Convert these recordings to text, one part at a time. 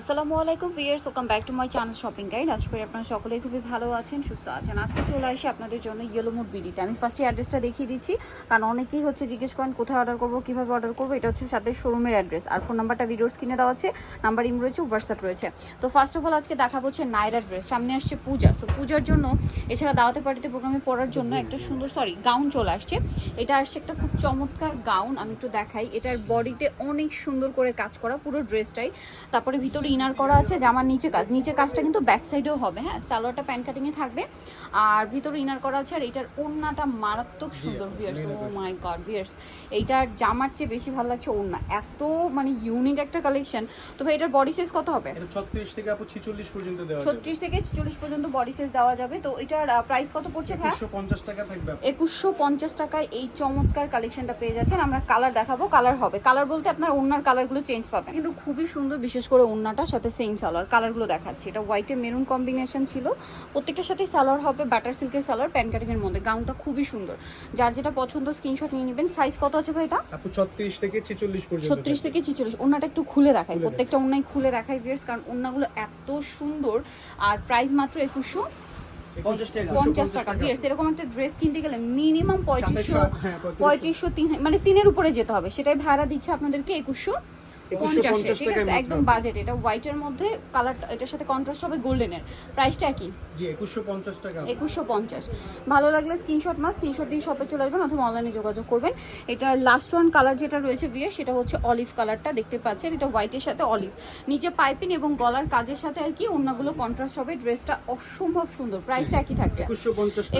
আসসালামু আলাইকুম viewers welcome back to my channel shopping guide আশা করি আপনারা সকলেই খুবই ভালো আছেন সুস্থ আছেন। আজকে চলে আসি আপনাদের জন্য ইয়েলো মুড বিডিতে আমি ফার্স্টে অ্যাড্রেসটা দেখিয়ে দিচ্ছি কারণ অনেকেই হচ্ছে জিজ্ঞেস করেন কোথায় অর্ডার করব কীভাবে অর্ডার করব এটা হচ্ছে সাথে শোরুমের অ্যাড্রেস আর ফোন নাম্বারটা ভিডিওর স্ক্রিনে দেওয়া আছে নাম্বার ইম রয়েছে হোয়াটসঅ্যাপ রয়েছে। তো ফার্স্ট অফ অল আজকে দেখাবো হচ্ছে নাইরা ড্রেস সামনে আসছে পূজা। সো পূজার জন্য এছাড়া দাওয়াতে পার্টিতে প্রোগ্রামে পড়ার জন্য একটা সুন্দর সরি গাউন চলে আসছে। এটা আসছে একটা খুব চমৎকার গাউন আমি একটু দেখাই। এটার বডিতে অনেক সুন্দর করে কাজ করা পুরো ড্রেসটাই তারপরে ভিতরে ইনার করা আছে জামার নিচে কাজ নিচে কাজটা কিন্তু ব্যাক সাইডেও হবে হ্যাঁ? সালোয়ারটা প্যান্ট কাটিংয়ে থাকবে। আর ভিতরে ইনার করা আছে আর এটার ওড়নাটা মারাত্মক সুন্দর viewers oh my god viewers এইটার জামার চেয়ে বেশি ভালো লাগছে ওড়না। এত মানে ইউনিক একটা কালেকশন তবে এটার বডি সাইজ কত হবে? 36 থেকে 46 পর্যন্ত ছত্রিশ থেকে চল্লিশ পর্যন্ত বডি সাইজ দেওয়া যাবে। তো এটার প্রাইস কত পড়ছে ভাই? 150 টাকা থাকবে একুশশো পঞ্চাশ টাকায় এই চমৎকার কালেকশনটা পেয়ে যাচ্ছেন। আমরা কালার দেখাবো। কালার হবে। কালার বলতে আপনার ওনার কালারগুলো চেঞ্জ পাবেন। কিন্তু খুবই সুন্দর বিশেষ করে ওনাটার সাথে সেম সালোয়ার কালারগুলো দেখাচ্ছি। এটা হোয়াইটে মেরুন কম্বিনেশন ছিল। প্রত্যেকটার সাথে সালোয়ার হবে বাটার সিল্কের সালোয়ার প্যান কাটিংয়ের মধ্যে। গাউনটা খুবই সুন্দর। যার যেটা পছন্দ স্ক্রিনশট নিয়ে নেবেন। সাইজ কত আছে ভাই এটা? আপু 36 থেকে 46 পর্যন্ত ছত্রিশ থেকে ছিচল্লিশ। ওনাটা একটু খুলে দেখাই। প্রত্যেকটা ওনাই খুলে দেখাই ভিয়ার্স কারণ ওনাগুলো এত সুন্দর। আর প্রাইস মাত্র একুশশো 50 টাকা। পঞ্চাশ টাকা। ভিয়ার্স এরকম একটা ড্রেস কিনতে গেলে মিনিমাম পঁয়ত্রিশশো হ্যাঁ, পঁয়ত্রিশশো। পঁয়ত্রিশশো তিন মানে তিনের উপরে যেতে হবে। সেটাই ভাড়া দিচ্ছে আপনাদেরকে একুশশো। পঞ্চাশে 2150 ঠিক আছে? একদম বাজেট এটা হোয়াইটের মধ্যে কালার এটার সাথে কন্ট্রাস্ট হবে গোল্ডেনের প্রাইসটা কি জি 2150 টাকা আপু। একুশশো পঞ্চাশ। ভালো লাগলে স্ক্রিনশট মাস স্ক্রিনশট দিয়ে শপে চলে আসবেন অথবা অনলাইনে যোগাযোগ করবেন। এটার লাস্ট ওয়ান কালার যেটা রয়েছে বিয়ে সেটা হচ্ছে অলিভ কালারটা দেখতে পাচ্ছেন? এটা হোয়াইটের সাথে অলিভ নিচে পাইপিং এবং গলার কাজের সাথে আর কি অন্যগুলো কন্ট্রাস্ট হবে। ড্রেসটা অসম্ভব সুন্দর। প্রাইসটা একই থাকছে।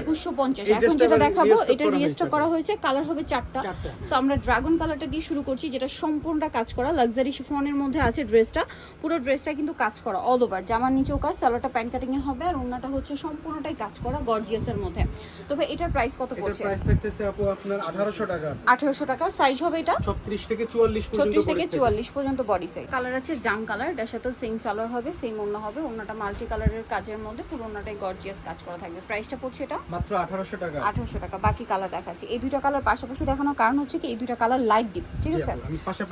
একুশশো পঞ্চাশ এখন যেটা দেখাবো এটা হয়েছে করা। হয়েছে কালার হবে চারটা। সো আমরা ড্রাগন কালারটা দিয়ে শুরু করছি যেটা সম্পূর্ণটা কাজ করা লাক্সারি শিফনের মধ্যে আছে ড্রেসটা পুরো ড্রেসটা কিন্তু কাজ করা অল ওভার জামার নিচেও কাজ সালোয়ারটা প্যান্ট কাটিং এ হবে আর ওন্নাটা হচ্ছে সম্পূর্ণটাই কাজ করা গর্জিয়াসের মধ্যে। তবে এটার প্রাইস কত পড়ছে? প্রাইস থাকতেছে আপু আপনার 1800 টাকা। আঠেরোশো টাকা। সাইজ হবে এটা? 36 থেকে 44 পর্যন্ত ছত্রিশ থেকে পড়ে চুয়াল্লিশ পর্যন্ত বডি সাইজ কালার আছে জাম কালার এটার সাথেও সেম সালোয়ার হবে সেম ওন্না হবে। ওন্নাটা মাল্টি কালারের কাজের মধ্যে পুরো ওন্নাটাই গর্জিয়াস কাজ করা থাকবে। প্রাইসটা পড়ছে এটা? মাত্র 1800 টাকা। আঠারোশো টাকা। বাকি কালার দেখাচ্ছি। এই দুইটা কালার পাশাপাশি দেখানোর কারণ হচ্ছে কি এই দুইটা কালার লাইট ডিপ ঠিক আছে?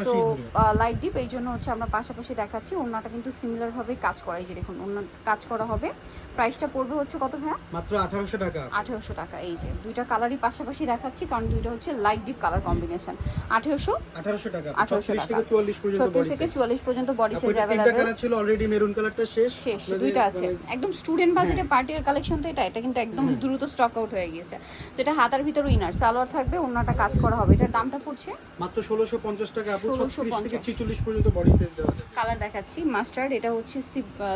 সো ধরে। লাইট ডিপ এই জন্য হচ্ছে আমরা পাশাপাশি দেখাচ্ছি ওনাটা কিন্তু সিমিলার ভাবে কাজ করা এই যে দেখুন ওনার কাজ করা হবে। প্রাইসটা পড়বে হচ্ছে কত ভাইয়া? মাত্র 1800 টাকা। আঠেরোশো টাকা এই যে দুইটা কালারই পাশাপাশি দেখাচ্ছি কারণ দুইটা হচ্ছে লাইট ডিপ কালার কম্বিনেশন আঠেরোশো? 1800 টাকা আঠারোশো টাকা। থেকে 44 পর্যন্ত ছত্রিশ থেকে। চুয়াল্লিশ পর্যন্ত বডি সাইজ অ্যাভেলেবেল ছিল অলরেডি মেরুন কালারটা শেষ। শেষ দুইটা আছে। মানে- একদম স্টুডেন্ট বাজেটে পার্টির কালেকশন তো এটা এটা কিন্তু একদম দ্রুত স্টক আউট হয়ে গিয়েছে। সেটা হাতার ভিতরে উইনার সালোয়ার থাকবে অন্যটা কাজ করা হবে। এটার দামটা পড়ছে? মাত্র 1650 টাকা আপু 36 থেকে 1650 46 পর্যন্ত বডি সাইজ দেওয়া যাবে। কালার দেখাচ্ছি মাস্টার্ড এটা হচ্ছে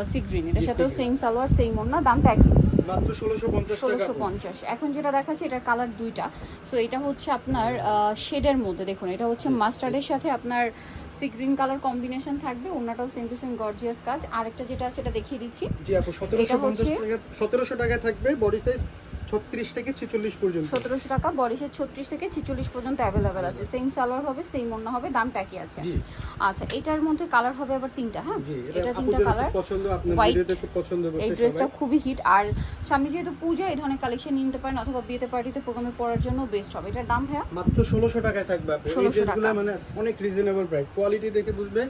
সি গ্রিন এটার সাথেও সেম সালোয়ার সেম ওড়না দামটা একই। মাত্র 1650 ষোলোশো পঞ্চাশ। এখন যেটা দেখাচ্ছি এটা কালার দুইটা। সো এটা হচ্ছে আপনার শেডের মধ্যে দেখুন এটা হচ্ছে মাস্টার্ডের সাথে আপনার সি গ্রিন কালার কম্বিনেশন থাকবে ওড়নাটাও সেম টু সেম গর্জিয়াস কাজ। আরেকটা যেটা আছে এটা দেখিয়ে দিচ্ছি। জি আপু এটা 1750 হচ্ছে- টাকা 1700 টাকায় থাকবে বডি সাইজ 36 থেকে 46 পর্যন্ত। সতেরোশো টাকা বডিসের ছত্রিশ থেকে ছিচল্লিশ পর্যন্ত অ্যাভেলেবেল আছে। সেম সালোয়ার হবে সেম ওড়না হবে দামটা কি আছে। আচ্ছা এটার মধ্যে কালার হবে আবার তিনটা হ্যাঁ? এটা তিনটা কালার পছন্দ আপনার ভিডিওতে খুব পছন্দ এই ড্রেসটা খুবই হিট আর সামনে যেহেতু পূজা এই ধরনের কালেকশন নিতে পারেন অথবা বিয়েতে পার্টিতে প্রোগ্রামে পড়ার জন্য বেস্ট হবে। এটার দাম ভাইয়া? মাত্র 1600 টাকায় থাকবে আপু। এই ড্রেসগুলো। মানে অনেক রিজনেবল প্রাইস কোয়ালিটি দেখে বুঝবে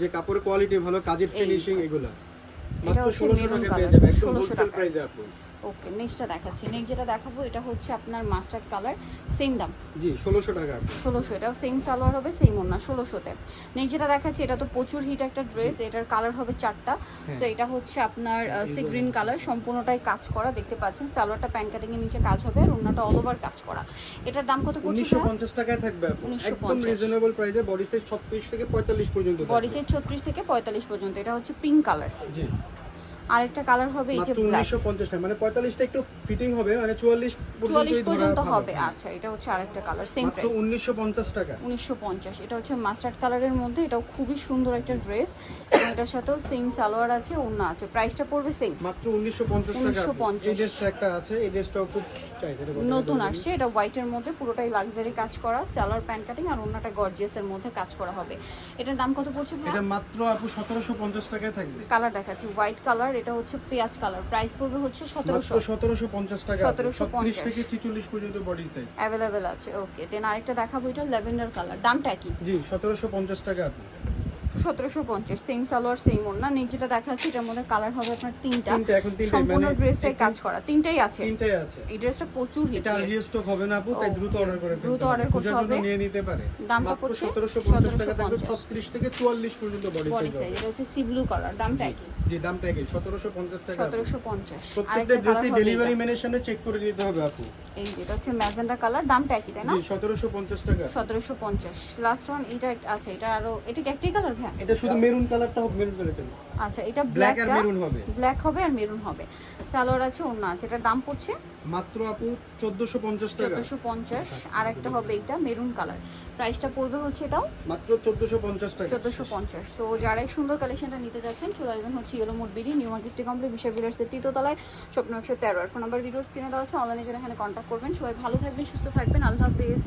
যে কাপড়ের কোয়ালিটি ভালো কাজের ফিনিশিং। এগুলো। এটা মাত্র হচ্ছে 1600 মেরুন টাকায় পেয়ে কালার যাবে একদম 1600 হোলসেল টাকা প্রাইসে আপু। ওকে নেক্সটটা দেখাচ্ছি। নেক্সট যেটা দেখাবো এটা হচ্ছে আপনার মাস্টার্ড কালার সেম দাম। জি 1600 টাকা ষোলোশো এটাও সেম সালোয়ার হবে সেম ওনা ষোলোশোতে। নেক্সট যেটা দেখাচ্ছি এটা তো প্রচুর হিট একটা ড্রেস এটার কালার হবে চারটা। সো এটা হচ্ছে আপনার সি গ্রিন কালার সম্পূর্ণটাই কাজ করা দেখতে পাচ্ছেন। সালোয়ারটা প্যান কাটিং এর নিচে কাজ হবে আর ওনাটা অল ওভার কাজ করা। এটার দাম কত পড়ছে 1950 টাকায় থাকবে আপু। 1950 একদম রিজনেবল প্রাইসে বডি সাইজ 36 থেকে 45 পর্যন্ত বডি সাইজ ছত্রিশ থেকে পঁয়তাল্লিশ পর্যন্ত এটা হচ্ছে পিঙ্ক কালার জি। আরেকটা কালার হবে এই যে মাত্র ব্ল্যাক 1950 টাকা মানে 45টা একটু ফিটিং হবে মানে 44 চুয়াল্লিশ পর্যন্তই পর্যন্ত হবে। আচ্ছা এটা হচ্ছে আরেকটা কালার সেম প্রাইস 1950 টাকা। উনিশশো পঞ্চাশ এটা হচ্ছে মাস্টার্ড কালারের মধ্যে এটাও খুবই সুন্দর একটা ড্রেস এবং এটার সাথেও সেম সালোয়ার আছে ওড়না আছে প্রাইসটা পড়বে সেম মাত্র 1950 টাকা। 1950 এই ড্রেসটা একটা আছে এই ড্রেসটাও খুব নতুন আসছে এটা হোয়াইটের মধ্যে পুরোটাই লাক্সারি কাজ করা সালোয়ার প্যান্ট কাটিং আর ওড়নাটা গর্জিয়াসের মধ্যে কাজ করা হবে। এটার দাম কত পড়ছে ভাই এটা মাত্র আপু 1750 টাকায় থাকবে। কালার দেখাচ্ছি হোয়াইট কালার এটা হচ্ছে পেঁয়াজ কালার প্রাইস পড়বে হচ্ছে সতেরোশো। মাত্র 1750 টাকা 1750 থেকে 46 পর্যন্ত বডি সাইজ অ্যাভেলেবেল আছে ওকে দেন আরেকটা দেখাবো এটা ল্যাভেন্ডার কালার দামটা কি? জি 1750 টাকা আপু। সতেরোশো পঞ্চাশ সেম সালোয়ার সেম ওড়না। নিচে যেটা দেখাচ্ছি এটার মধ্যে কালার হবে আপনার তিনটা। সম্পূর্ণ মানে ড্রেসটাই কাজ করা। তিনটাই আছে। তিনটাই আছে। এই ড্রেসটা প্রচুর হিট এটা রিস্টক হবে না আপু তাই দ্রুত অর্ডার করে দ্রুত অর্ডার করতে হবে। নিয়ে নিতে পারে। দামটা পড়ছে 1750 টাকা 1750 36 থেকে 44 পর্যন্ত বডি সাইজ এটা হচ্ছে সি ব্লু কালার দামটা একই। জি দামটা কি? 1750 টাকা? আপু। সতেরোশো পঞ্চাশ। প্রত্যেকটা আরেকটা ড্রেসে ডেলিভারি। ম্যানের সামনে চেক করে নিতে হবে আপু। এই এটা হচ্ছে ম্যাজেন্ডা কালার দামটা একই তাই না? জি 1750 টাকা। সতেরোশো পঞ্চাশ। লাস্ট ওয়ান এটা আচ্ছা এটা আরও এটা কি একটাই কালার ভাই এটা শুধু মেরুন কালারটা হবে মেরুন কালারটা আচ্ছা এটা ব্ল্যাক আর মেরুন হবে। ব্ল্যাক হবে আর মেরুন হবে। সালোয়ার আছে অন্য আছে এটার দাম পড়ছে? মাত্র আপু 1450 টাকা। চোদ্দোশো পঞ্চাশ। আর একটা হবে এটা মেরুন কালার। প্রাইসটা পড়বে হচ্ছে এটাও? মাত্র 1450 টাকা। চোদ্দোশো পঞ্চাশ। সো যারা এই সুন্দর কালেকশনটা নিতে যাচ্ছেন চলে আসবেন হচ্ছে Yellow Mode BD New Market city complex বিশা বিলাসের তৃতীয়তলায় স্বপ্ন একশো তেরো। আর ফোন নাম্বার ভিডিওর স্ক্রিনে দেওয়া আছে অনলাইনে যারা এখানে কন্ট্যাক্ট করবেন। সবাই ভালো থাকবেন সুস্থ থাকবেন। আল্লাহ হাফিজ।